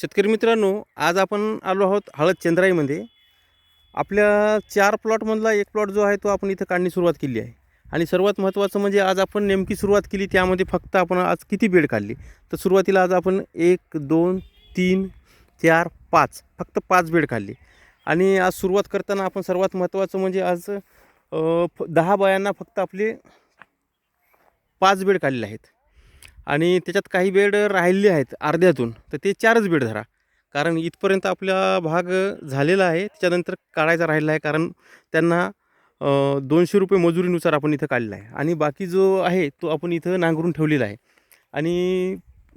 शेतकरी मित्रांनो आज आपण आलो आहोत हळद चंद्राईमध्ये. आपल्या चार प्लॉटमधला एक प्लॉट जो आहे तो आपण इथं काढणी सुरुवात केली आहे. आणि सर्वात महत्त्वाचं म्हणजे आज आपण नेमकी सुरुवात केली त्यामध्ये फक्त आपण आज किती बेड काढली? तर सुरुवातीला आज आपण एक दोन तीन चार पाच फक्त पाच बेड काढली. आणि आज सुरुवात करताना आपण सर्वात महत्त्वाचं म्हणजे आज फ- दहा बायांना फक्त आपले पाच बेड काढलेले आहेत. आणि त्याच्यात काही बेड राहिले आहेत अर्ध्यातून तर ते चारच बेड धरा. कारण इथपर्यंत आपला भाग झालेला आहे त्याच्यानंतर काढायचा राहिला आहे कारण त्यांना दोनशे रुपये मजुरीनुसार आपण इथं काढलेला आहे. आणि बाकी जो आहे तो आपण इथं नांगरून ठेवलेला आहे. आणि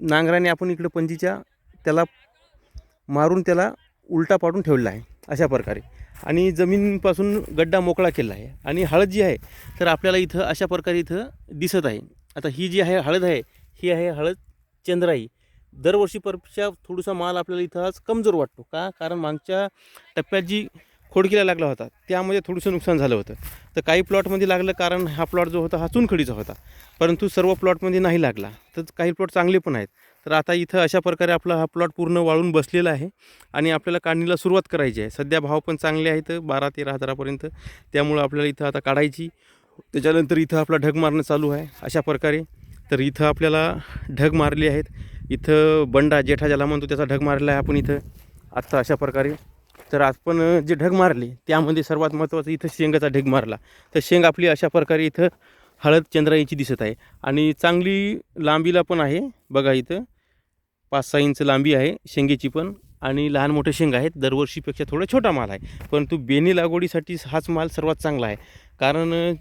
नांगराने आपण इकडं पंजीच्या त्याला मारून त्याला उलटा पाडून ठेवलेला आहे अशा प्रकारे. आणि जमीनपासून गड्डा मोकळा केला आहे. आणि हळद जी आहे तर आपल्याला इथं अशा प्रकारे इथं दिसत आहे. आता ही जी आहे हळद आहे ही आहे हळद चंद्राई. दरवर्षीपेक्षा थोडासा माल आपल्याला इथं आज कमजोर वाटतो. का? कारण मागच्या टप्प्यात जी खोडकीला लागला होता त्यामध्ये थोडंसं नुकसान झालं होतं. तर काही प्लॉटमध्ये लागलं कारण हा प्लॉट जो होता हा चुनखडीचा होता. परंतु सर्व प्लॉटमध्ये नाही लागला. तर काही प्लॉट चांगले पण आहेत. तर आता इथं अशा प्रकारे आपला हा प्लॉट पूर्ण वाळून बसलेला आहे आणि आपल्याला काढणीला सुरुवात करायची आहे. सध्या भाव पण चांगले आहेत बारा तेरा हजारापर्यंत. त्यामुळं आपल्याला इथं आता काढायची. त्याच्यानंतर इथं आपला ढग मारणं चालू आहे. अशा प्रकारे तर इथं आपल्याला ढग मारले आहेत. इथं बंडा जेठा ज्याला म्हणतो त्याचा ढग मारला आहे आपण इथं. आत्ता अशा प्रकारे. तर आपण जे ढग मारले त्यामध्ये सर्वात महत्त्वाचं इथं शेंगाचा ढग मारला. तर शेंग आपली अशा प्रकारे इथं हळद चंद्राईची दिसत आहे. आणि चांगली लांबीला पण आहे. बघा इथं. पाच सहा इंच लांबी आहे शेंगेची पण. आणि लहान मोठे शेंग आहेत. दरवर्षीपेक्षा थोडा छोटा माल आहे. परंतु बेनी लागवडीसाठी हाच माल सर्वात चांगला आहे. कारण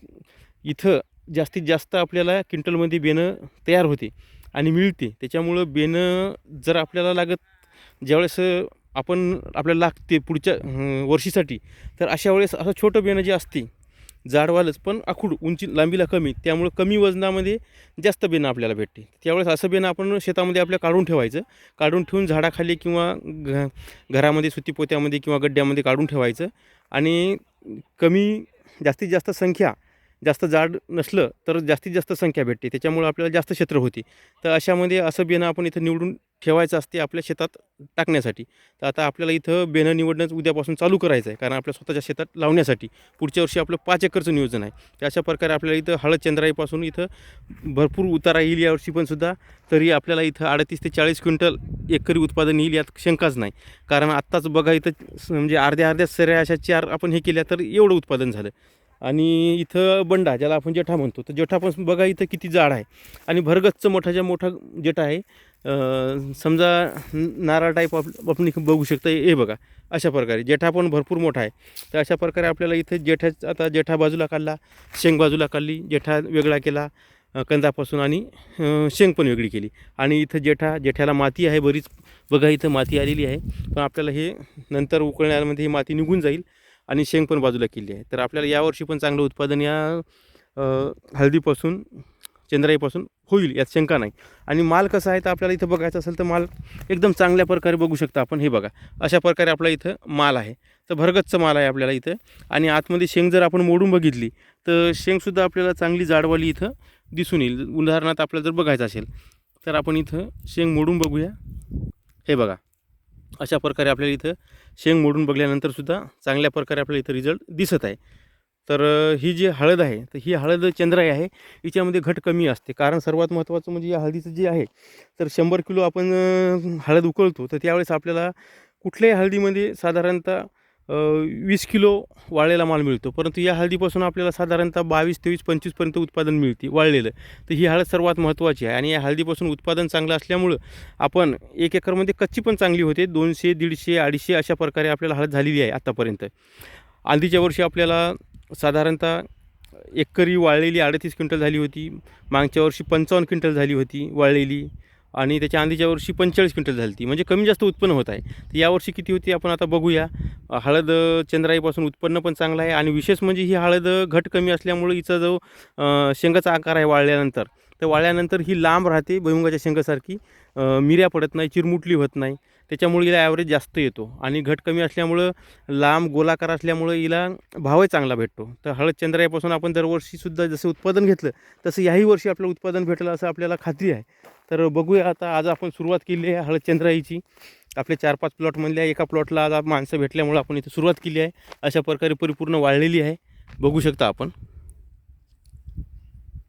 इथं जास्तीत जास्त आपल्याला क्विंटलमध्ये बेणं तयार होते आणि मिळते. त्याच्यामुळं बेणं जर आपल्याला लागत ज्यावेळेस आपण आपल्याला लागते पुढच्या वर्षीसाठी तर अशा वेळेस असं छोटं बेणं जे असते जाडवालच पण आखूड उंची लांबीला कमी त्यामुळं कमी वजनामध्ये जास्त बेणं आपल्याला भेटते. त्यावेळेस असं बेणं आपण शेतामध्ये आपल्या काढून ठेवायचं. काढून ठेवून झाडाखाली किंवा घ घरामध्ये सुती पोत्यामध्ये किंवा गड्ड्यामध्ये काढून ठेवायचं आणि कमी जास्तीत जास्त संख्या जास्त जाड नसलं तर जास्तीत जास्त संख्या भेटते. त्याच्यामुळं आपल्याला जास्त क्षेत्र होते. तर अशामध्ये असं बेणं आपण इथं निवडून ठेवायचं असते आपल्या शेतात टाकण्यासाठी. तर आता आपल्याला इथं बेणं निवडणं उद्यापासून चालू करायचं आहे कारण आपल्या स्वतःच्या शेतात लावण्यासाठी. पुढच्या वर्षी आपलं पाच एकरचं नियोजन आहे. तर अशा प्रकारे आपल्याला इथं हळद चंद्राईपासून इथं भरपूर उतारा येईल यावर्षी पण सुद्धा. तरी आपल्याला इथं अडतीस ते चाळीस क्विंटल एकरी उत्पादन येईल यात शंकाच नाही. कारण आत्ताच बघा इथं म्हणजे अर्ध्या अर्ध्या सऱ्या अशा चार आपण हे केल्या तर एवढं उत्पादन झालं. आणि इथं बंडा ज्याला आपण जेठा म्हणतो. तर जेठा पण बघा इथं किती जाड आहे. आणि भरगच्च मोठाच्या मोठा जेठा आहे. समजा नारळ टाईप आप आपण बघू शकता हे बघा. अशा प्रकारे. जेठा पण भरपूर मोठा आहे. तर अशा प्रकारे आपल्याला इथं जेठा आता जेठा बाजूला काढला शेंग बाजूला काढली जेठा वेगळा केला कंदापासून आणि शेंग पण वेगळी केली. आणि इथं जेठा जेठ्याला माती आहे बरीच. बघा इथं माती आलेली आहे. पण आपल्याला हे नंतर उकळण्यामध्ये ही माती निघून जाईल. आणि शेंग पण बाजूला केली आहे. तर आपल्याला यावर्षी पण चांगलं उत्पादन या हळदीपासून चंद्राईपासून होईल यात शंका नाही. आणि माल कसा आहे तर आपल्याला इथं बघायचं असेल तर माल एकदम चांगल्या प्रकारे बघू शकता आपण हे बघा. अशा प्रकारे आपला इथं माल आहे. तर भरगतचं माल आहे आपल्याला इथं. आणि आतमध्ये शेंग जर आपण मोडून बघितली तर शेंगसुद्धा आपल्याला चांगली जाडवाली इथं दिसून येईल. उदाहरणार्थ आपल्याला जर बघायचं असेल तर आपण इथं शेंग मोडून बघूया. हे बघा. अशा प्रकारे आपल्याला इथं शेंग मोडून बघल्यानंतरसुद्धा चांगल्या प्रकारे आपल्याला इथं रिझल्ट दिसत आहे. तर ही जी हळद आहे तर ही हळद चंद्राई आहे. हिच्यामध्ये घट कमी असते. कारण सर्वात महत्त्वाचं म्हणजे या हळदीचं जे आहे तर शंभर किलो आपण हळद उकळतो. तर त्यावेळेस आपल्याला कुठल्याही हळदीमध्ये साधारणतः वीस किलो वाळलेला माल मिळतो. परंतु या हळदीपासून आपल्याला साधारणतः बावीस तेवीस पंचवीसपर्यंत उत्पादन मिळते वाळलेलं. तर ही हळद सर्वात महत्त्वाची आहे. आणि या हळदीपासून उत्पादन चांगलं असल्यामुळं आपण एक एकरमध्ये कच्ची पण चांगली होते. दोनशे दीडशे अडीचशे अशा प्रकारे आपल्याला हळद झालेली आहे आत्तापर्यंत आधीच्या वर्षी आपल्याला साधारणतः एकरी वाळलेली अडतीस क्विंटल झाली होती. मागच्या वर्षी पंचावन्न क्विंटल झाली होती वाळलेली. आणि त्याच्या आंधीच्या वर्षी पंचेचाळीस क्विंटल झाली म्हणजे कमी जास्त उत्पन्न होत आहे. तर यावर्षी किती होती आपण आता बघूया. हळद चंद्राईपासून उत्पन्न पण चांगलं आहे आणि विशेष म्हणजे ही हळद घट कमी असल्यामुळे हिचा जो शेंगाचा आकार आहे वाळल्यानंतर तर वाळल्यानंतर ही लांब राहते भुईमुगाच्या शेंगासारखी. मिऱ्या पडत नाही चिरमुटली होत नाही. त्याच्यामुळे हिला ॲव्हरेज जास्त येतो आणि घट कमी असल्यामुळं लांब गोलाकार असल्यामुळं हिला भावही चांगला भेटतो. तर हळद चंद्राईपासून आपण दरवर्षीसुद्धा जसं उत्पादन घेतलं तसं याही वर्षी आपलं उत्पादन भेटलं असं आपल्याला खात्री आहे. तर बघूया आता आज आपण सुरुवात केली आहे हळदचंद्राईची. आपले चार पाच प्लॉटमधल्या एका प्लॉटला आज माणसं भेटल्यामुळं आपण इथे सुरुवात केली आहे. अशा प्रकारे परिपूर्ण वाढलेली आहे. बघू शकता आपण.